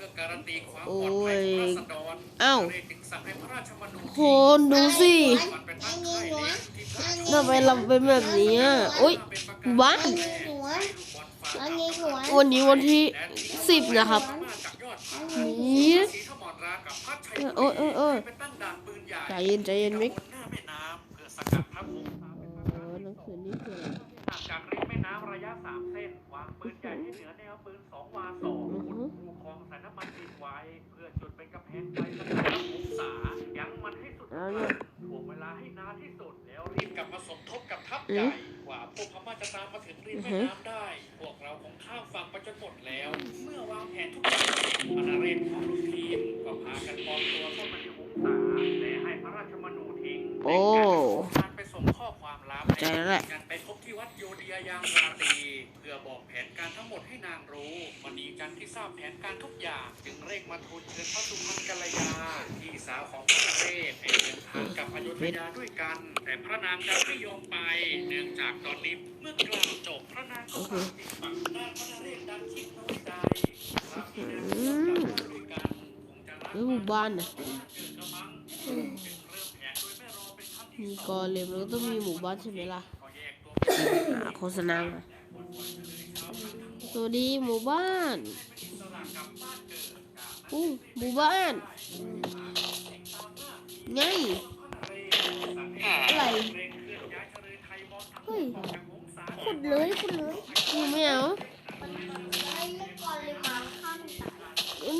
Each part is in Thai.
พื่อการันตีความโอ้ปลอดภัยยของราษฎรอ้าวเรจึงสั่งให้พระราชมนูญโหดูสิมันเป็นตั้งค่ายเลี้ยงที่พระราชทำไมเราเป็นแบบนี้อะโอ๊ยบ้านหัวอันนี้หัววันนี้วันที่สิบนะครับจากยอดผานี่ศรีธรรมรากับพัดชัยโอ้ยโอ้ยโอ้ยไปตั้งด่านปืนใหญ่ใจเย็นใจเย็นมิกบนหน้าแม่น้ำเพื่อสกัดพระวงศ์ตามเป็นพระโอ้หนังสือนี่คืออะไรห่างจากริมแม่น้ำระยะสามเส้นวางปืนใหญ่ที่เหนือแนวปืนสองวาสอง น้ำมันดินไว้ เพื่อจุดเป็นกำแพงไฟสกัดพระวงศายั้งมันให้สุดเอาเนี่ยถ่วงเวลาให้นานที่สุดแล้วรีบกลับมาสมทบกับทัพใหญ่กว่าพวกพม่าจะตามมาถึงริมแม่น้ำได้ พวกเราคงข้ามฝั่งไปจนหมดแล้ว เมื่อวางแผนทุกอย่างพนาเรศของลูกทีมก็พากันปลอมตัวเข้ามาในวงศาและให้พระราชมนูทิ้งโอ้การไปส่งข้อ ใจแล้วแหละกันไปพบที่วัดโยเดียยางราตรีเพื่อบอกแผนการทั้งหมดให้นางรู้มณีจันทร์ที่ทราบแผนการทุกอย่าง จึงเร่งมาทูลเชิญพระสุพรรณกัลยาพี่สาวของพระนเรศให้เดินทางกลับอยุธยาด้วยกัน แต่พระนางดันไม่ยอมไป เนื่องจากตอนนี้เมื่อกล่าวจบพระนางก็กล่าวติดฝังด้านพระนเรศดันคิดน้อยใจพระพี่นางยอมกลับมาด้วยกันคงจะรักเฮ้ยหมู่บ้านน่ะ มีสองกอเลมแล้วก็ต้องมีหมู่บ้านใช่ไหมล่ะก็แยกตัวเป็นอ่าโฆษณามาสวัสดีหมู่บ้านอู้หมู่บ้าน ไง อะไร เฮ้ยขุดเลยขุดเลยกูไม่เอาไอ้เล็กก่อนเลยมาข้าม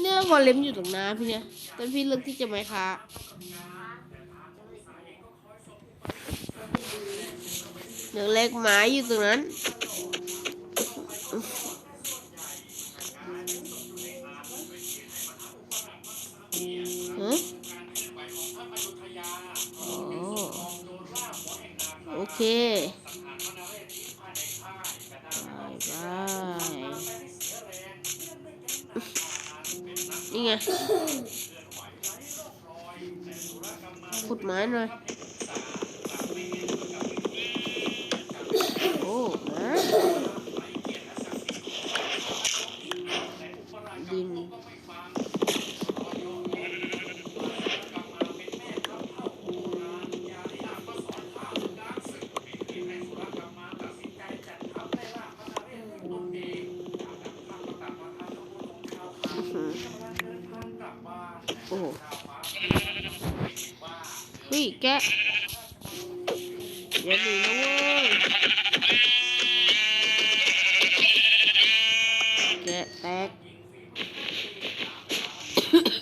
เนี่ยกอเลมอยู่ตรงน้าพี่เนี่ยแต่พี่เลือกที่จะไม่ค้า เด็กเล็กหมายอยู่ตรงนั้น เฮ้ยแกะอย่าหนีนะเว้ยแกะแตก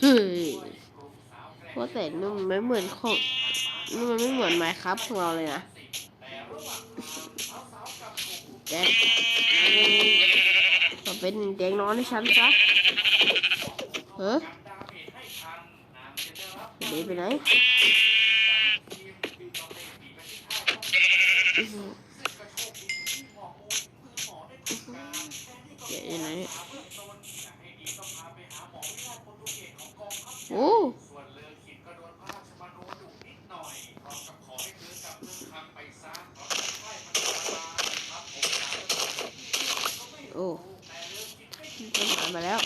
เฮ้ยว่าแต่นี่มไม่เหมือนของนี่มันไม่เหมือนไมค์ครับของเราเลยนะแกะมาเป็นเตียงนอนให้ฉันซะเฮ้ยหนีไปไหนอื้อหือแกะอยู่ไหนเนี่ยโอ้โอ้ต้นไม้มาแล้ว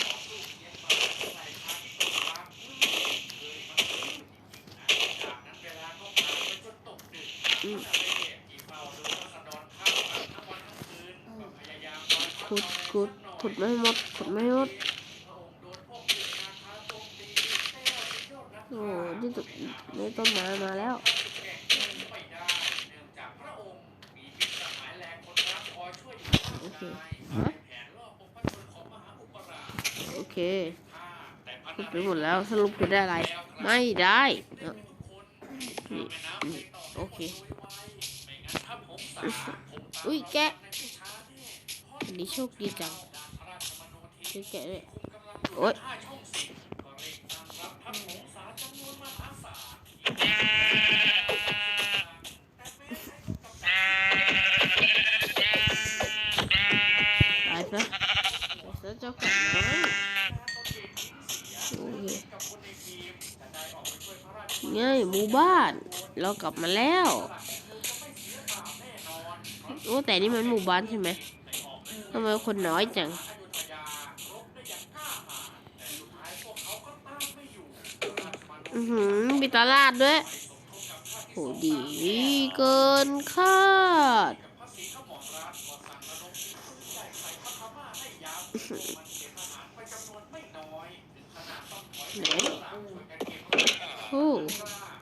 อืม ขุดขุดไม่หมดขุดไม่หมดโอ้นี่ต้นนี่ต้นไม้มาแล้วโอเคโอเคขุดไปหมดแล้วสรุปขุดได้อะไร ไม่ได้นี่นี่โอเคอุ้ยแกะ อันนี้โชคดีจังช่วยแกะด้วยโอ๊ยตายซะตายซะเจ้าของน้อยโอเคไงหมู่บ้าน เรากลับมาแล้ว โอ้แต่นี่มันหมู่บ้านใช่ไหม ทำไมคนน้อยจังอือหือมีตลาดด้วยโหดีเกินคาดภาษีข้าวหมอร้านก็สั่งระดมทุนใหญ่ใส่พระพม่าให้ยาวมันเสียทหารไปจำนวนไม่น้อยถึงขนาดต้องถอยไหนหลังช่วยกันเก็บเงินกันโอ้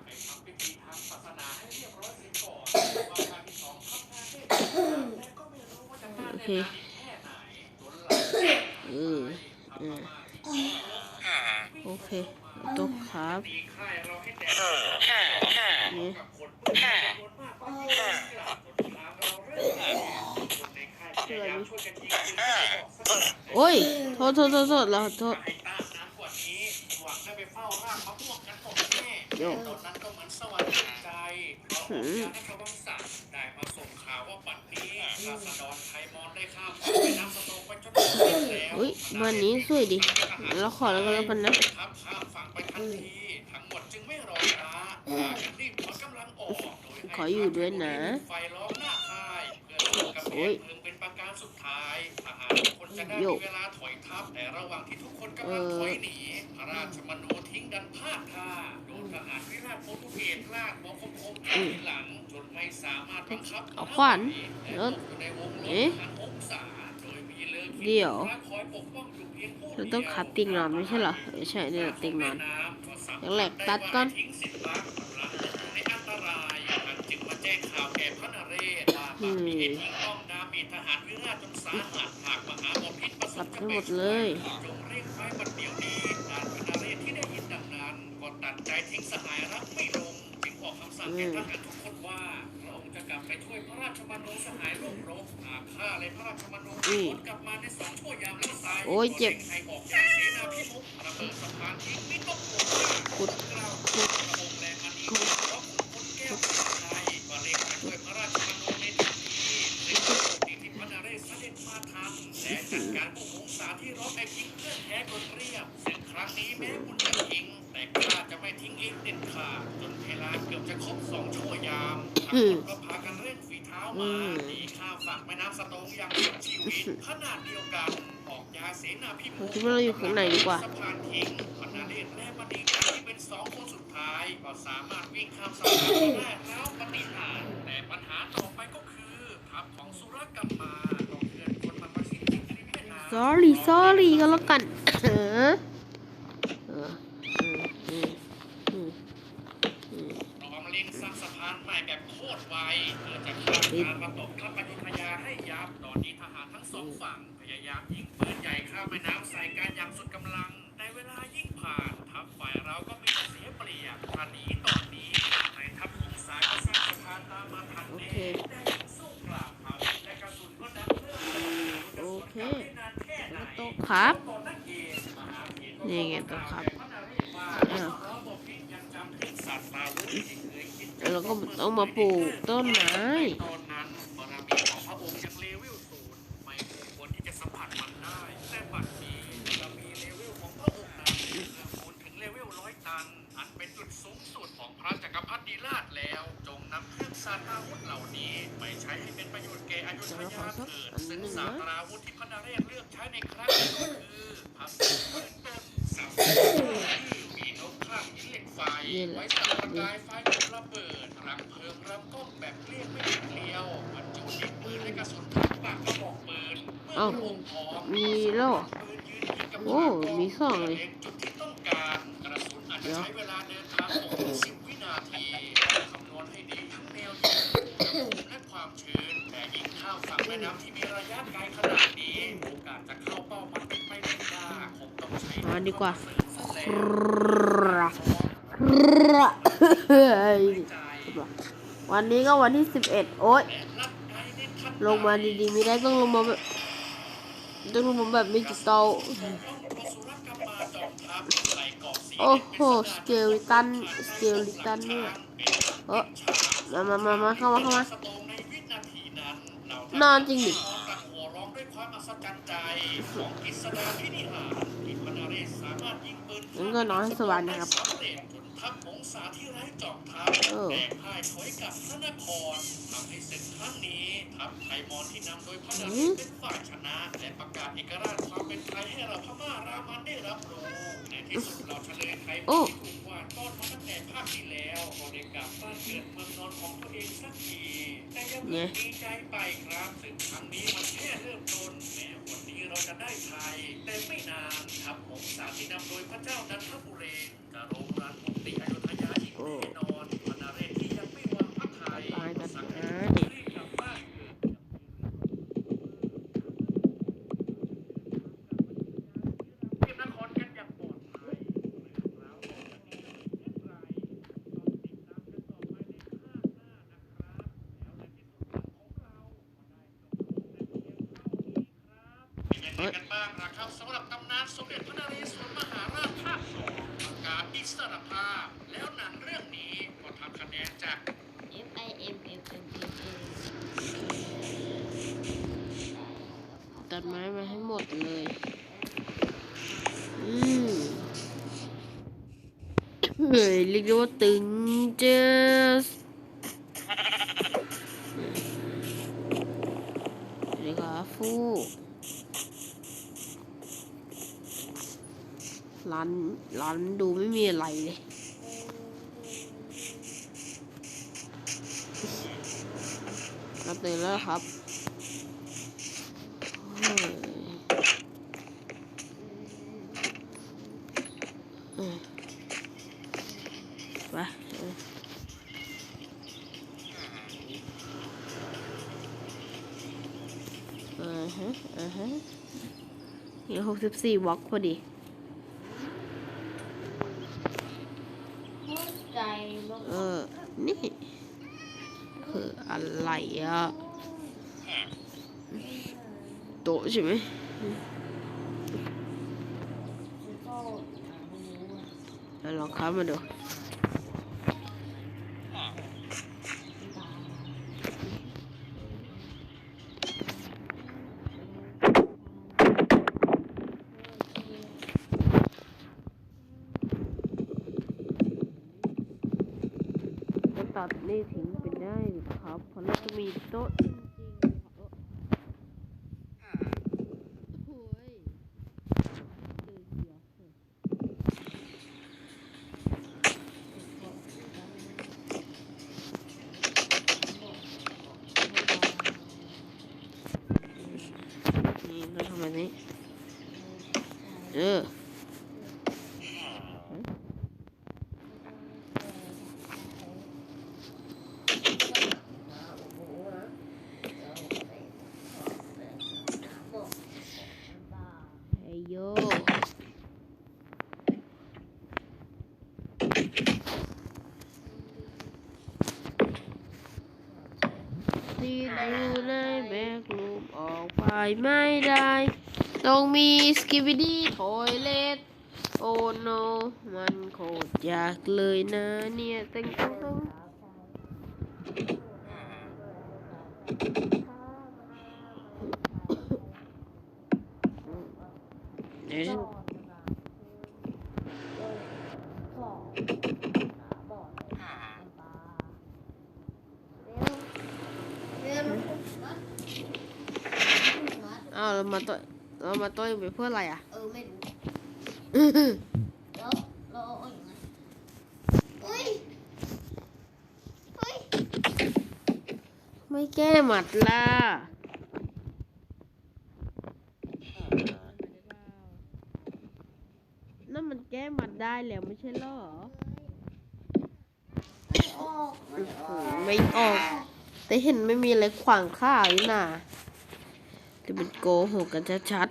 ไปทำพิธีทางศาสนาให้เคไหนจนหลัง เออโอเคตกครับมีค่ายเราให้แดกนี่กับคนจำนวนมากก็ยิ่งเชื่อนทางเรรคนในค่ายพยายามช่วยกันยิงปืนออกสักโอ้ย โทษโทษโทษเราโทษให้ บ้านนี้สวยดีเราขอแล้วกันแล้วกันนะทับข้ามฝั่งไปทันทีทั้งหมดจึงไม่รอช้าพากันรีบถอนกำลังออกโดยให้ขออยู่ด้วยนะไฟล้อมหน้าค่ายเพื่อสร้างกำแพโอ้งยเพลิงเป็นประการสุดท้ายทหารทุกคนจะได้โย่มีเวลาถอยทัพแต่ระหว่างที่ทุกคนกำลังถอยหนีพระราชมนูทิ้งดันพลาดท่าโดนทหารวิราชโปรตุเกสลากหัวคมคมๆจากที่หลังจนไม่สามารถบังคับเอาขวานและตกอยู่ในวงลเอ๊ะ เดี๋ยวเราต้องขัดติ่งนอนไม่ใช่เหรอใช่เนี่ยติ่งนอนอย่างแรกตัดก่อนทิ้งสิทธิ์รักรักในอันตรายท่านจึงมาแจ้งข่าวแก่พระนเรศว่าบางมีเหตุยิงป้อมดาเมจทหารวิราชจนสาหัสหากมหาบพิตรประสรับบจะทั้งหมดเลยยจงเร่งไฟบัดเดี๋ยวนี้ด้านพระนเรศที่ได้ยินดังนั้นก็ตัดใจทิ้งสหายรักไม่ลงจึงออกคำสั่งแก่ทหารทุกคนว่าพระองค์จะ กลับไปช่วยพระราชมนูสหายร่วมรบหากข้าและพระราชมนูอืมวนกลับมาในสองชั่วยามและตายโอ้ยเจ็บให้ออกจากเสนาพิมุขระเบิดสะพานทิ้งไม่ต้องห่วงว่าขุดกล่าวคือพระองค์แรงมันนี้เพราะขุนพลแก้วสุดท้ายก็เร่งมาช่วยพระราชมนูในทันทีซึ่งโชคดีที่พระนเรศเสด็จมาทันและจัดการผู้หงสาที่ร้องไอ้ทิ้งเพื่อนแท้กดเรียบซึ่งครั้งนี้แม้คุณจะทิ้งแต่ข้าจะไม่ ทิ้งเองเด็ดขาดจนเวลาเกือบจะครบสองชั่วยามทั้งหมดก็พากันเร่งฝีเท้ามาหนีข้ามฝั่งแม่น้ำสะโตงอย่างสุดชีวิตขนาดเดียวกันออกยาเสนาพิผมมุขคิดว่าเราอยู่ข้างในดีกว่าสะพานทิ้งพนาเรศและมณีการที่เป็นสองคนสุดท้ายก็สามารถวิ่งข้ามสะพานมาได้แล้วปฏิหารย์แต่ปัญหาต่อไปก็คือทัพของสุรกัมมาต้องเคลื่อนคนมาประชิดติดในเวียดนาม sorry sorry ก็แล้วกัน เออเออเออเออเออ พร้อมเร่ง สร้างสะพานใหม่แบบโคตรไวเพื่อจะข้ามการระบบทัพอยุธยาให้ยับตอนนี้ทหารทั้งสองฝั่งพยายามยิงปืนใหญ่ข้ามแม่น้ำใส่กันอย่างสุดกำลัง ในเวลายิ่งผ่านทัพฝ่ายเราก็มีแต่เสียเปรียบถ้าหนีตอนนี้ในทัพองศาก็สร้างสะพานตามมาทันโอแน่เคได้ยิงสู้กลับเอาแต่กระสุนก็ดังเรื่องโอเคแค่ไหนโต๊ะครับนี่ไงโต๊ะครับอ้าว แล้วก็ต้องมาปลูกต้นไม้ กว่าวันนี้ก็วันที่สิบเอ็ดโอ๊ยลงมาดีๆไม่ได้ต้องลงมาแบบต้องลงมาแบบไม่จิตอลโอ้โหสเกลิตันสเกลิตันเนี่ยเออมามามามาเข้ามาเข้ามานอนจริงดิ งด้วยความอัศจรรย์ใจของกฤษดาพินิหารที่พระนเรศสามารถยิงปืนงั้นก็นอนให้สบายนะครับ สำเร็จจนทัพหงสาที่ไร้จอมทัพเออแตกพ่ายถอยกลับพระนครทำให้ศึกครั้งนี้ทัพไทยมอญที่นำโดยพระนเรศเป็นฝ่ายชนะ และประกาศเอกราชความเป็นไทยให้เราพม่ารามันได้รับรู้ในที่สุดเราเฉลยไทยโอ้ที่ถูกวาดก็ทอดมาตั้งแต่ภาคที่แล้วก็ได้กลับบ้านเกิดเมืองนอนของตัวเองสักทีแต่อยังไงดีใจไปครับซึ่งครั้งนี้มันแค่เริ่มต้นแม้วันนี้เราจะได้ชัยแต่ไม่นานทัพของสามที่นำโดยพระเจ้านันทบุเรงกโรงรันมุติอยุธยาอีกแน่นอนพนาเรศที่ยังไม่วางพระไทย ตายกัน สั่ง นะ ให้ นี่ รีบกลับบ้านเกิด เก็บนครกันอย่างปลอดภัยเรื่องราวต่อจากนี้จะเป็นเช่นไรต้องติดตามกันต่อไปในภาคหน้านะครับ แล้วในที่สุดของเราก็ได้จบลงในเพียงเท่านี้ครับเป็นยังไงกันบ้างนะครับสำหรับตำนานสมเด็จพระนเรศวรมหาราชภาคสองประกาศอิสรภาพ แล้วหนังเรื่องนี้ก็ทำคะแนนจาก F I M F M M M ตัดไม้มาให้หมดเลย อืมเฮ้ยเรียกได้ว่าตึงเจสเรียกว่าฟู ร้านร้านดูไม่มีอะไรเลยเราตื่นแล้วครับเฮ้ยเออไปอออ่าฮะอ่าฮะนี่หกสิบสี่วอล์กพอดี เข้าใจมาก เออ นี่ คืออะไรอะ โต๊ะใช่ไห มก็ไม่รู้อะอะลองข้ามาดูตัดนี่ทิ้งไปได้ครับเพราะเราจะมีโต๊ะจริงๆโอ้ยเดี๋ยวเดี๋ยว นี่เราทำแบบนี้ เออ เฮ้ยโย ที่ดูในแบกลูมออกไปไม่ได้ ต้องมีสกิบิดี้ทอยเลตโอ้โนมันโคตรยากเลยนะเนี่ยต่งตัวต้องเดี๋ยวฉัน เรียนรู้ อ้าวเรา มาต่อยเรามาต่อยไปเพื่ออะไรอะ เออ ไม่รู้ แล้วเราเอาอย่างไงเฮ้ยเฮ้ยไม่แก้หมัดล่ะนั่นมันแก้หมัดได้แล้วไม่ใช่เหรอไม่ออกอื้อหือไม่ออก แต่เห็นไม่มีอะไรขวางข้าอยู่น่ะ จะเป็นโกหกกันชัด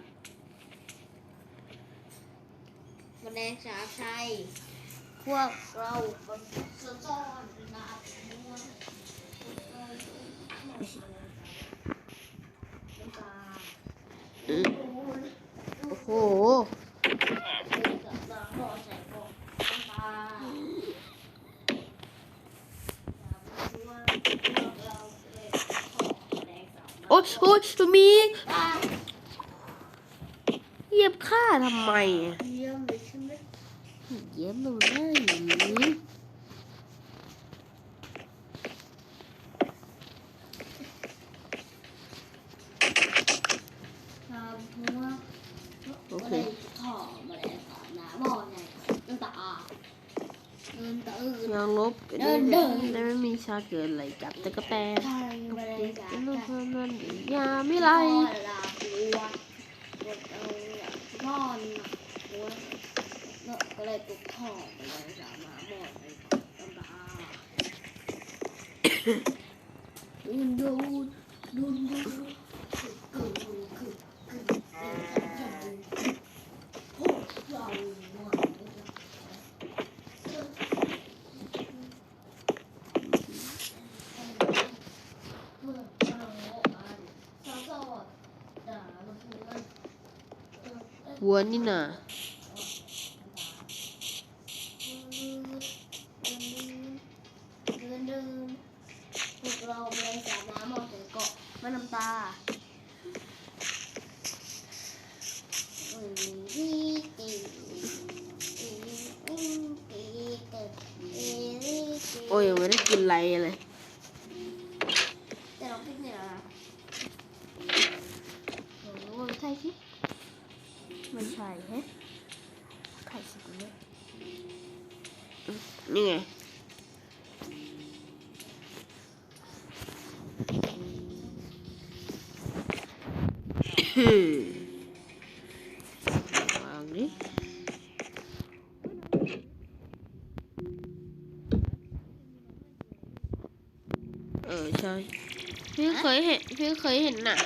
แมลงสาบไทยพวกเรามันซ่อนๆนะม้วนๆอื้อโอ้โห โอ๊ยโอ๊ยตัวมีเหยียบข้าทำไมเหยียบลงได้อย่างนี้โอเคถอมาเลยน้ำบ่อไงตั้งแต่อาเออนตื่นยังลบเดินไม่มีชาเกินอะไรจับตะกะแตน ไม่ได้จ้ะเป็นลูกเพื่อนนั่นยาไม่ไรลาปวดเอานอนปวดอะก็เลยตุกท้องไปเลยสามาหมดเลยตำตาดูดูดูดูกูกูกูพวกเราเมื่อเราอ่านสอสอด่าเราเพื่อน วัวนี่น่ะเดินเดินพวกเราไปสาน้ำมองถึงเกาะแม่น้ำตาโอ้ยยังไม่ได้กินอะไรเลย แต่เราพิกเนี่ยนะโอ้ยใช่สิ ไม่ใช่ฮะใครสิเนี่ยนี่ไงวางดิเออใช่พี่เคยเห็นพี่เคยเห็นน่ะ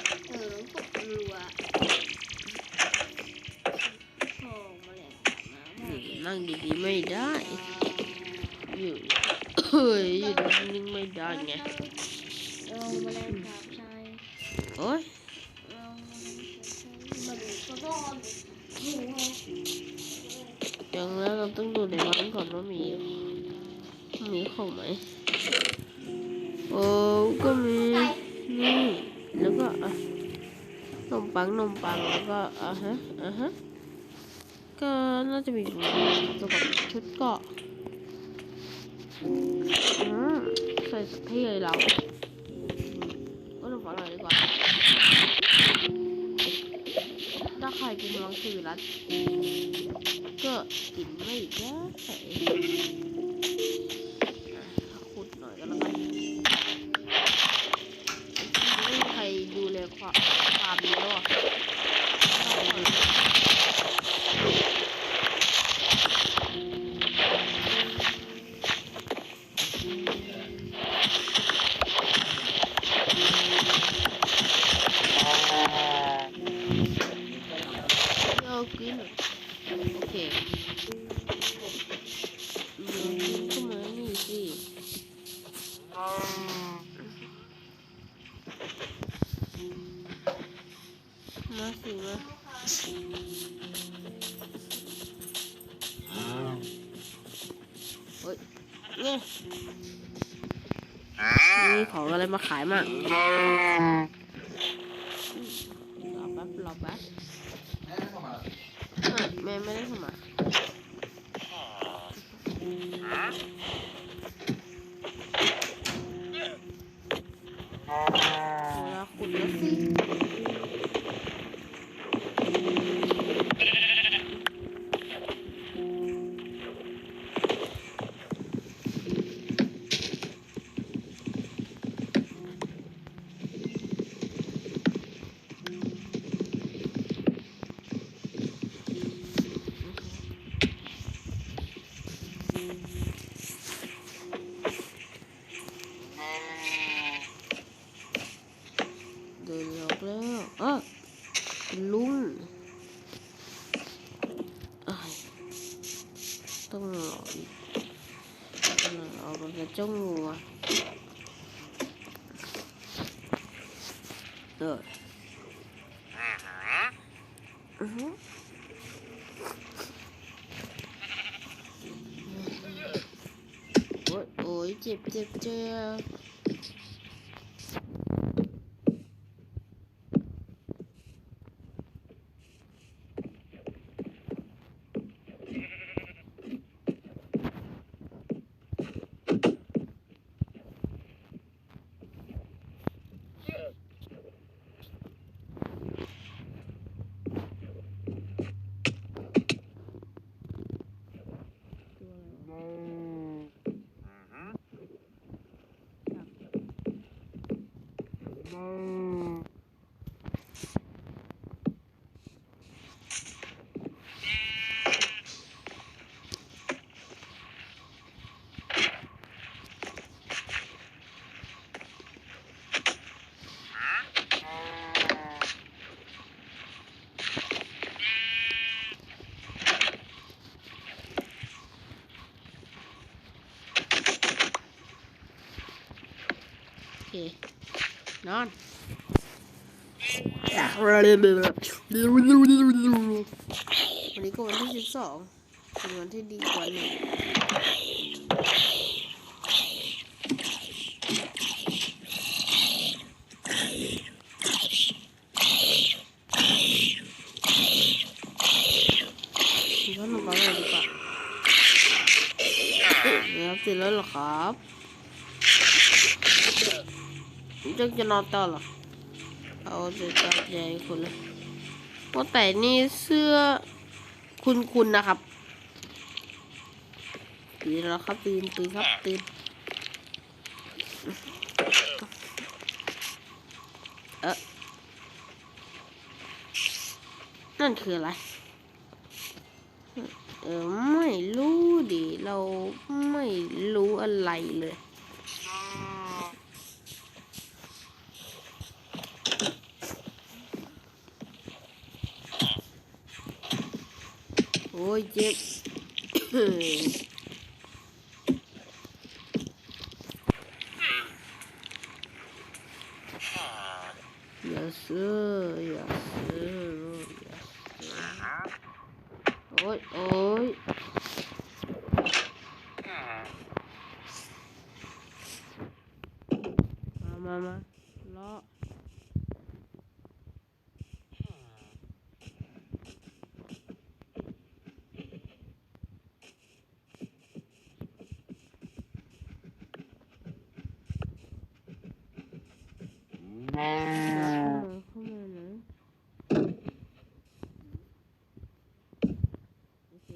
ไม่ได้ไงเรามล่นกับชายโอ้ยเรามาดูกระโดดหัวอย่างแรกเราต้องดูในร้านก่อนว่ามีมีของไหมโอ้ก็มีนี่แล้วก็อะนมปังนมปังแล้วก็อะฮะอะฮะก็น่าจะมีตัวกับชุดเกาะอืม ใส่สักที่เลยเราก็ต้องขอหน่อยดีกว่า ถ้าใครกินมังสวิรัตก็กินไม่ได้ อ โอ้ย นอนวันนี้ก็วันที่สิบสองเป็นวันที่ดีกว่าหนึ่งพี่ก็นอนกันเลยดีกว่าเนี่ยตื่นแล้วเหรอครับ จะจะนอนต่อเหรอเอาจะจับใจคุณเลยว่าแต่นี่เสื้อคุณคุณนะครับตื่นแล้วครับตื่นตื่นครับตื่นเออนั่นคืออะไร เออไม่รู้ดิ เราไม่รู้อะไรเลย โอ้ยเจ็บ อย่าซื้ออย่าซื้ออย่าซื้อโอ้ยโอ้ยมามามาเลาะมาเข้ามานะโอเค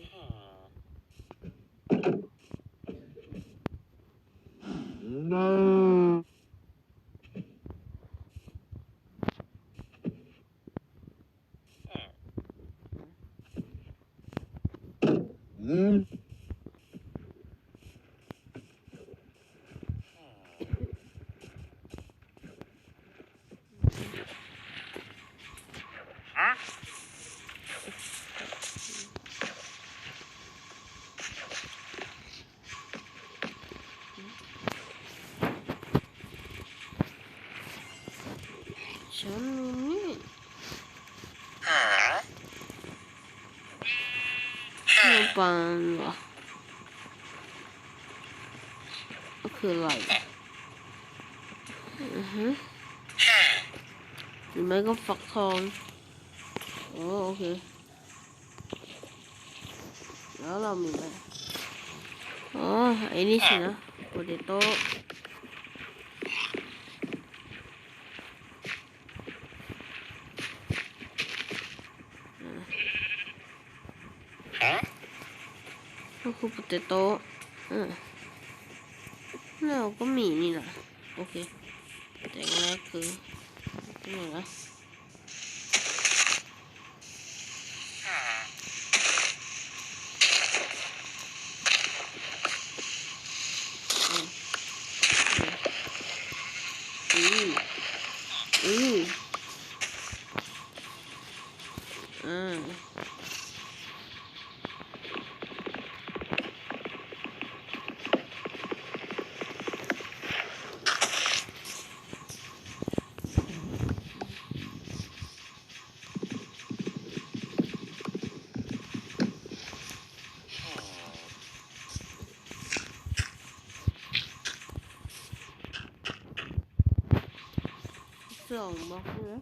ฉันนี่ขนมปังเหรอก็คืออะไรอือฮึหรือไม่ก็ฟักทองโอ้โอเค แล้วเรามีอะไรอ๋อไอ้นี่สินะโปเตโต้ แต่โต๊ะเออ่าแล้วก็มีนี่นะโอเคแต่งแรกคือนี่นะอืมอืมอ่า ส องบล็อกเลย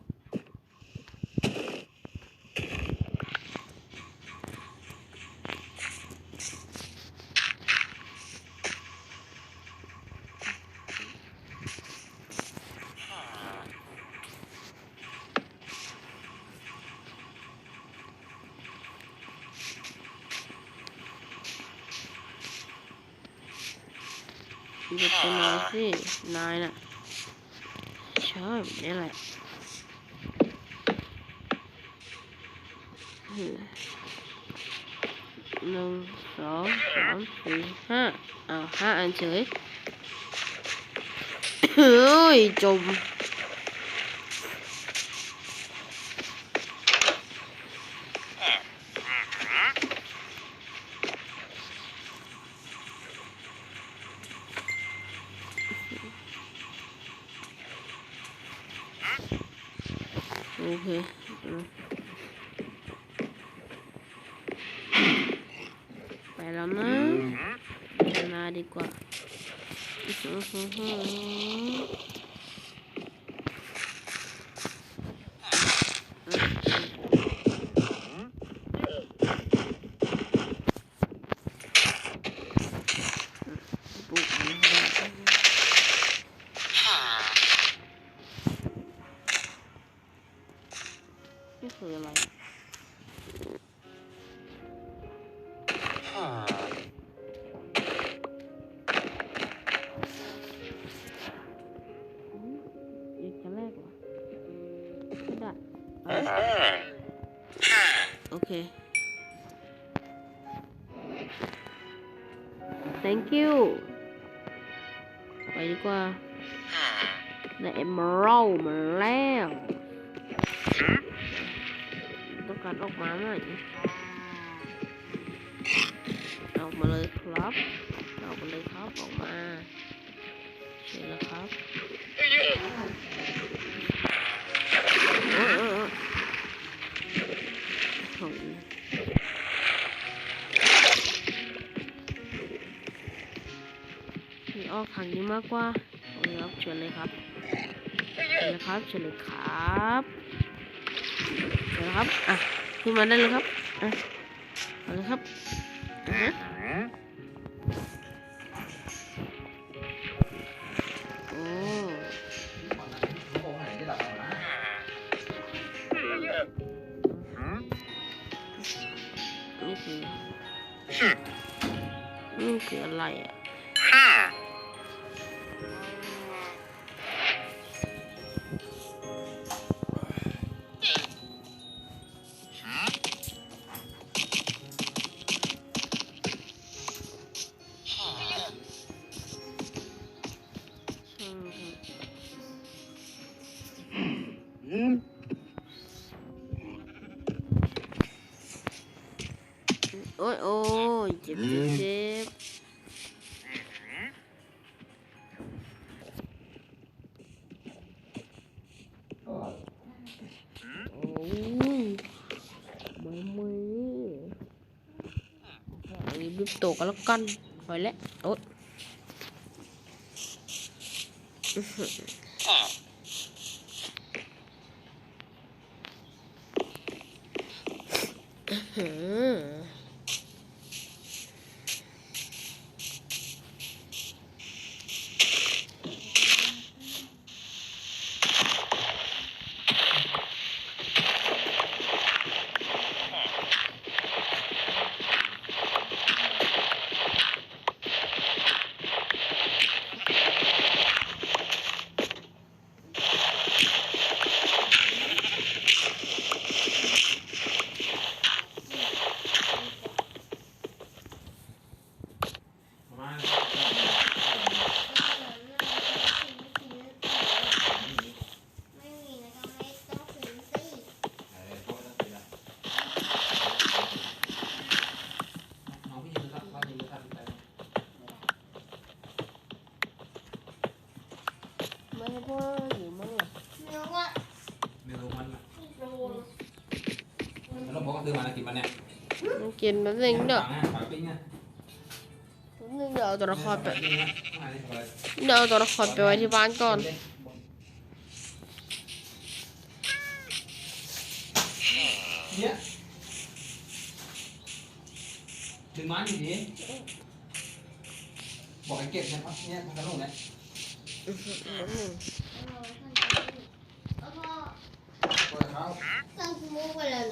หยุดไปหน่อยสินายน่ะใช่แบบนี้แหละหนึ่งสองสามสี่ห้าเอาห้าอันเฉยเฮ้ยจม thank you ไปดีกว่าได้ emerald มาแล้ว ต้องการออกมาไหมอยออกมาเลยครับ ออกมาเลยครับ ออกมาเชิญแล้วครับ นี่ออกทางนี้มากกว่าโอเคครับเชิญเลยครับเชิญเลยครับเชิญเลยครับเชิญครับอะขึ้นมาได้เลยครับอะเอาเลยครับอะฮะโอ้นี่คือนี่คืออะไรอะ โตกันแล้วกันไปแล้วโอ๊ยอือไม่ให้พ่ออยู่มั้งเหรอ แล้วบอกก็ซื้อมาแล้วกินมันเนี่ย ต้องกินแป๊บนึงเดี๋ยวฝากปิ้งนะแป๊บนึงเดี๋ยวเอาตัวละครไปปิ้งนะมาเลยเดี๋ยวเอาตัวละครไปไว้ที่บ้านก่อน